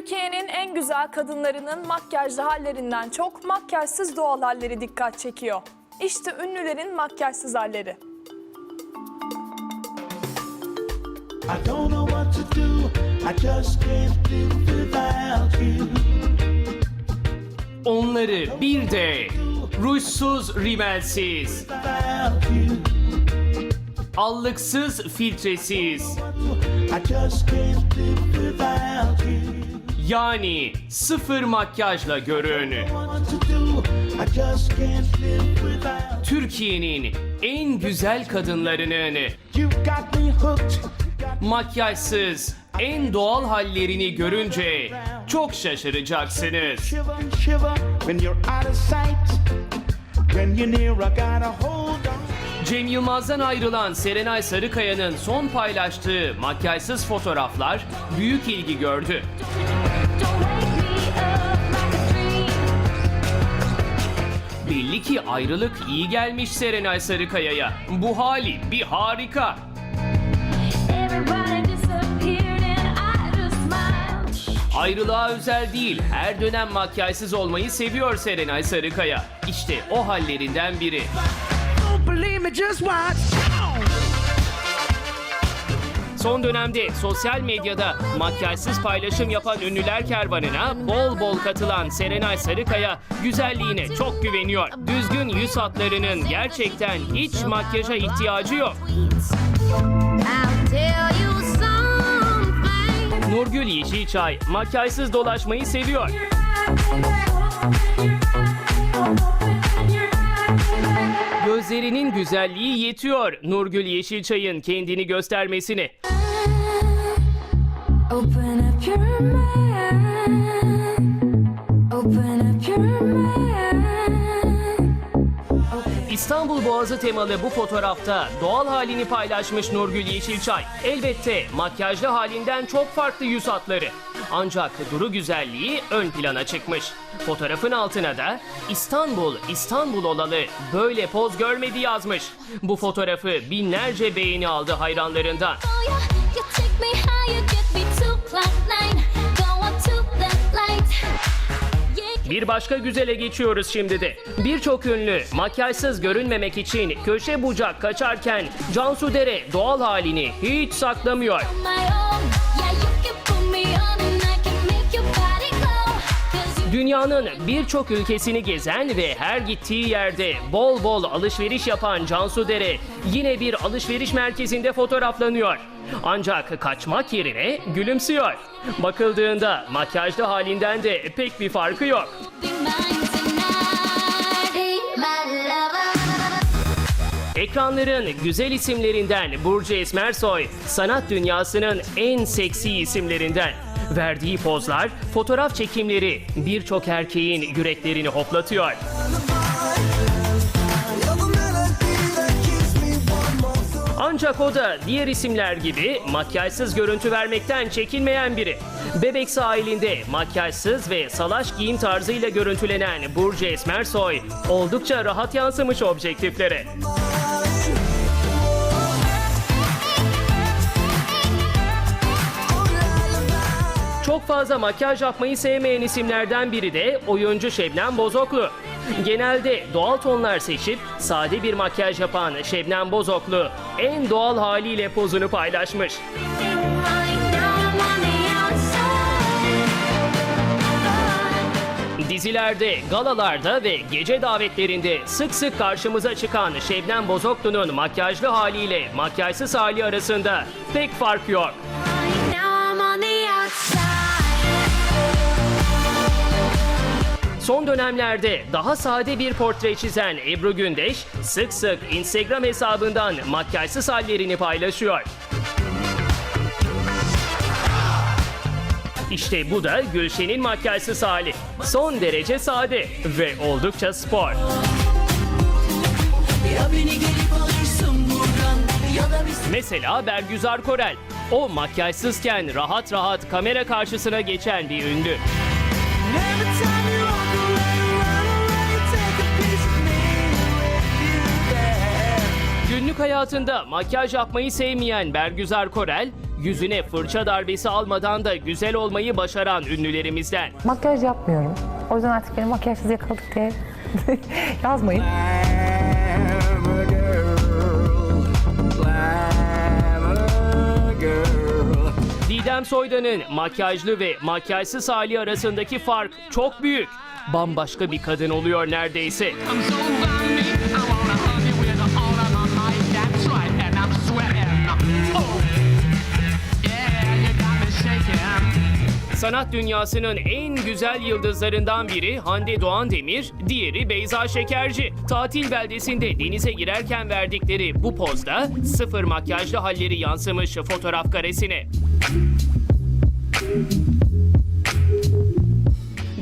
Türkiye'nin en güzel kadınlarının makyajlı hallerinden çok makyajsız doğal halleri dikkat çekiyor. İşte ünlülerin makyajsız halleri. I don't know what to do. I just can't live without you. Onları bir de rujsuz, rimelsiz, Without you. allıksız, filtresiz, I just can't live without you. Yani sıfır makyajla görün. Türkiye'nin en güzel kadınlarının makyajsız, en doğal hallerini görünce çok şaşıracaksınız. Cem Yılmaz'dan ayrılan Serenay Sarıkaya'nın son paylaştığı makyajsız fotoğraflar büyük ilgi gördü. Belli ki ayrılık iyi gelmiş Serenay Sarıkaya'ya. Bu hali bir harika. Ayrılığa özel değil, her dönem makyajsız olmayı seviyor Serenay Sarıkaya. İşte o hallerinden biri. Don't believe me, just watch. Son dönemde sosyal medyada makyajsız paylaşım yapan ünlüler kervanına bol bol katılan Serenay Sarıkaya güzelliğine çok güveniyor. Düzgün yüz hatlarının gerçekten hiç makyaja ihtiyacı yok. Nurgül Yeşilçay makyajsız dolaşmayı seviyor. Gözlerinin güzelliği yetiyor Nurgül Yeşilçay'ın kendini göstermesine. Open up your mind. İstanbul Boğazı temalı bu fotoğrafta doğal halini paylaşmış Nurgül Yeşilçay. Elbette makyajlı halinden çok farklı yüz hatları. Ancak duru güzelliği ön plana çıkmış. Fotoğrafın altına da İstanbul, İstanbul olalı böyle poz görmedi yazmış. Bu fotoğrafı binlerce beğeni aldı hayranlarından. Oh yeah. Bir başka güzele geçiyoruz şimdi de. Birçok ünlü makyajsız görünmemek için köşe bucak kaçarken Cansu Dere doğal halini hiç saklamıyor. Dünyanın birçok ülkesini gezen ve her gittiği yerde bol bol alışveriş yapan Cansu Dere yine bir alışveriş merkezinde fotoğraflanıyor. Ancak kaçmak yerine gülümsüyor. Bakıldığında makyajlı halinden de pek bir farkı yok. Ekranların güzel isimlerinden Burcu Esmersoy, sanat dünyasının en seksi isimlerinden. Verdiği pozlar, fotoğraf çekimleri birçok erkeğin yüreklerini hoplatıyor. Ancak o da diğer isimler gibi makyajsız görüntü vermekten çekinmeyen biri. Bebek sahilinde makyajsız ve salaş giyim tarzıyla görüntülenen Burcu Esmersoy oldukça rahat yansımış objektiflere. Çok fazla makyaj yapmayı sevmeyen isimlerden biri de oyuncu Şebnem Bozoklu. Genelde doğal tonlar seçip sade bir makyaj yapan Şebnem Bozoklu en doğal haliyle pozunu paylaşmış. Dizilerde, galalarda ve gece davetlerinde sık sık karşımıza çıkan Şebnem Bozoklu'nun makyajlı haliyle makyajsız hali arasında pek fark yok. Son dönemlerde daha sade bir portre çizen Ebru Gündeş sık sık Instagram hesabından makyajsız hallerini paylaşıyor. İşte bu da Gülşen'in makyajsız hali. Son derece sade ve oldukça spor. Mesela Bergüzar Korel. O makyajsızken rahat rahat kamera karşısına geçen bir ünlü. Hayatında makyaj yapmayı sevmeyen Bergüzar Korel, yüzüne fırça darbesi almadan da güzel olmayı başaran ünlülerimizden. Makyaj yapmıyorum. O yüzden artık beni makyajsız yakaladık diye yazmayın. Didem Soydan'ın makyajlı ve makyajsız hali arasındaki fark çok büyük. Bambaşka bir kadın oluyor neredeyse. I'm so Sanat dünyasının en güzel yıldızlarından biri Hande Doğan Demir, diğeri Beyza Şekerci. Tatil beldesinde denize girerken verdikleri bu pozda sıfır makyajlı halleri yansımış fotoğraf karesine.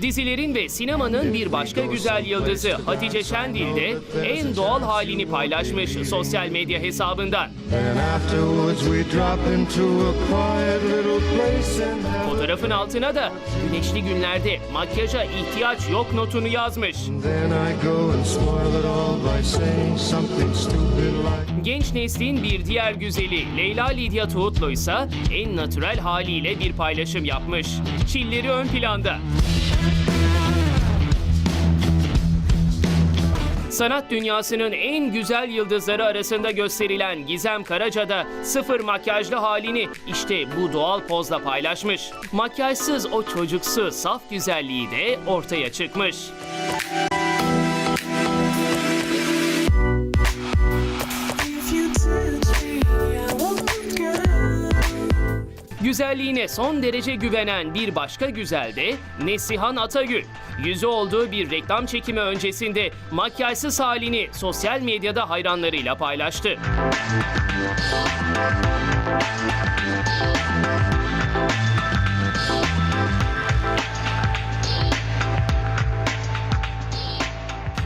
Dizilerin ve sinemanın bir başka güzel yıldızı Hatice Şendil de en doğal halini paylaşmış sosyal medya hesabından. Fotoğrafın altına da güneşli günlerde makyaja ihtiyaç yok notunu yazmış. Genç neslin bir diğer güzeli Leyla Lidya Tuğutlu ise en natürel haliyle bir paylaşım yapmış. Çilleri ön planda. Sanat dünyasının en güzel yıldızları arasında gösterilen Gizem Karaca da sıfır makyajlı halini işte bu doğal pozla paylaşmış. Makyajsız o çocuksu saf güzelliği de ortaya çıkmış. Güzelliğine son derece güvenen bir başka güzel de Nesihan Atagül. Yüzü olduğu bir reklam çekimi öncesinde makyajsız halini sosyal medyada hayranlarıyla paylaştı.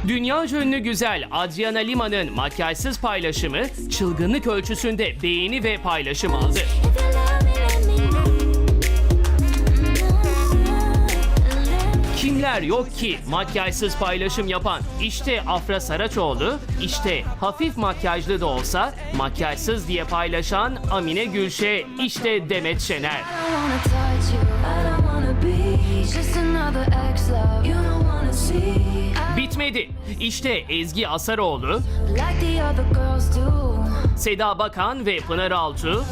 Dünya ünlü güzel Adriana Lima'nın makyajsız paylaşımı çılgınlık ölçüsünde beğeni ve paylaşım aldı. Kimler yok ki makyajsız paylaşım yapan? İşte Afra Saraçoğlu, işte hafif makyajlı da olsa makyajsız diye paylaşan Amine Gülşe, işte Demet Şener. Bitmedi. İşte Ezgi Asaroğlu. Seda Bakan ve Pınar Altuğ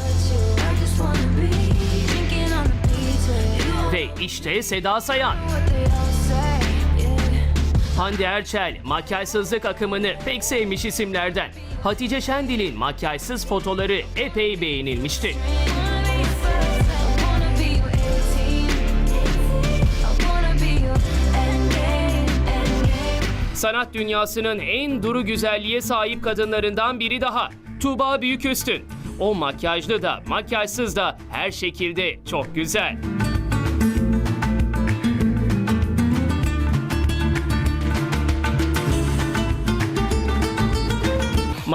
ve işte Seda Sayan. Hande Erçel makyajsızlık akımını pek sevmiş isimlerden. Hatice Şendil'in makyajsız fotoları epey beğenilmişti. Wanna be first, I wanna be your 18. I wanna be your endgame, endgame. Sanat dünyasının en duru güzelliğe sahip kadınlarından biri daha. Tuğba Büyüküstün. O makyajlı da makyajsız da her şekilde çok güzel.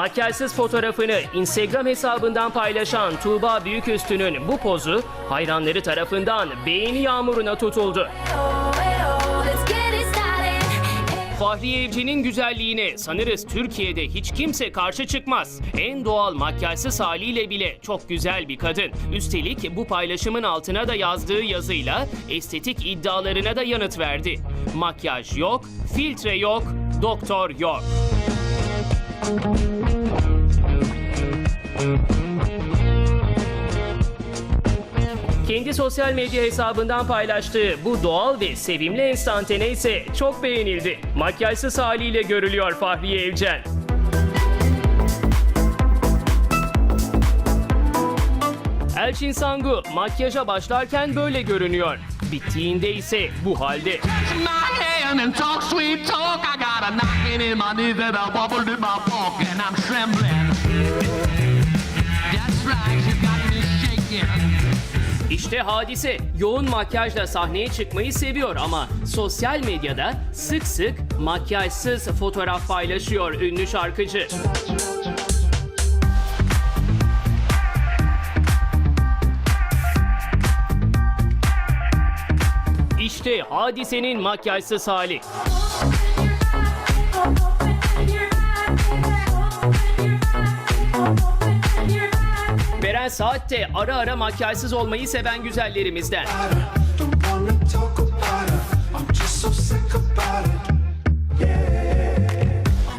Makyajsız fotoğrafını Instagram hesabından paylaşan Tuğba Büyüküstü'nün bu pozu hayranları tarafından beğeni yağmuruna tutuldu. Fahriye Evcen'in güzelliğine sanırız Türkiye'de hiç kimse karşı çıkmaz. En doğal makyajsız haliyle bile çok güzel bir kadın. Üstelik bu paylaşımın altına da yazdığı yazıyla estetik iddialarına da yanıt verdi. Makyaj yok, filtre yok, doktor yok. Kendi sosyal medya hesabından paylaştığı bu doğal ve sevimli enstantane ise çok beğenildi. Makyajsız haliyle görülüyor Fahriye Evcen. Elçin Sangu makyaja başlarken böyle görünüyor. Bittiğinde ise bu halde. İşte hadise yoğun makyajla sahneye çıkmayı seviyor ama sosyal medyada sık sık makyajsız fotoğraf paylaşıyor ünlü şarkıcı. İşte hadisenin makyajsız hali. Beren Saat ara ara makyajsız olmayı seven güzellerimizden.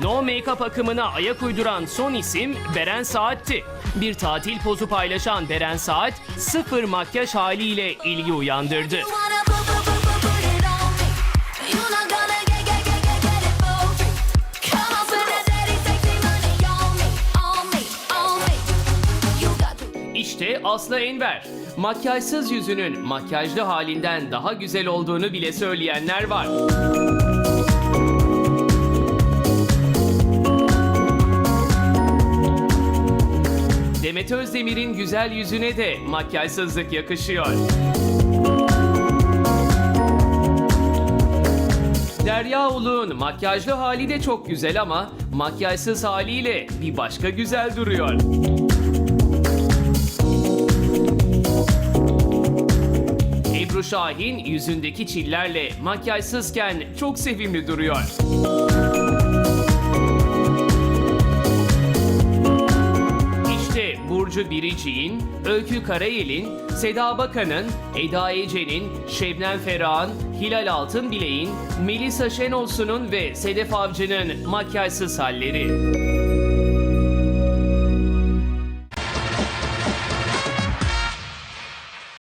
No make-up akımına ayak uyduran son isim Beren Saat'ti. Bir tatil pozu paylaşan Beren Saat, sıfır makyaj haliyle ilgi uyandırdı. İşte Aslı Enver. Makyajsız yüzünün makyajlı halinden daha güzel olduğunu bile söyleyenler var. Demet Özdemir'in güzel yüzüne de makyajsızlık yakışıyor. Derya Uluğ'un makyajlı hali de çok güzel ama makyajsız haliyle bir başka güzel duruyor. Ebru Şahin yüzündeki çillerle makyajsızken çok sevimli duruyor. İşte Burcu Biricik'in, Öykü Karayel'in, Seda Bakan'ın, Eda Ece'nin, Şebnem Ferah'ın, Hilal Altınbilek'in, Melisa Şenolsun'un ve Sedef Avcı'nın makyajsız halleri.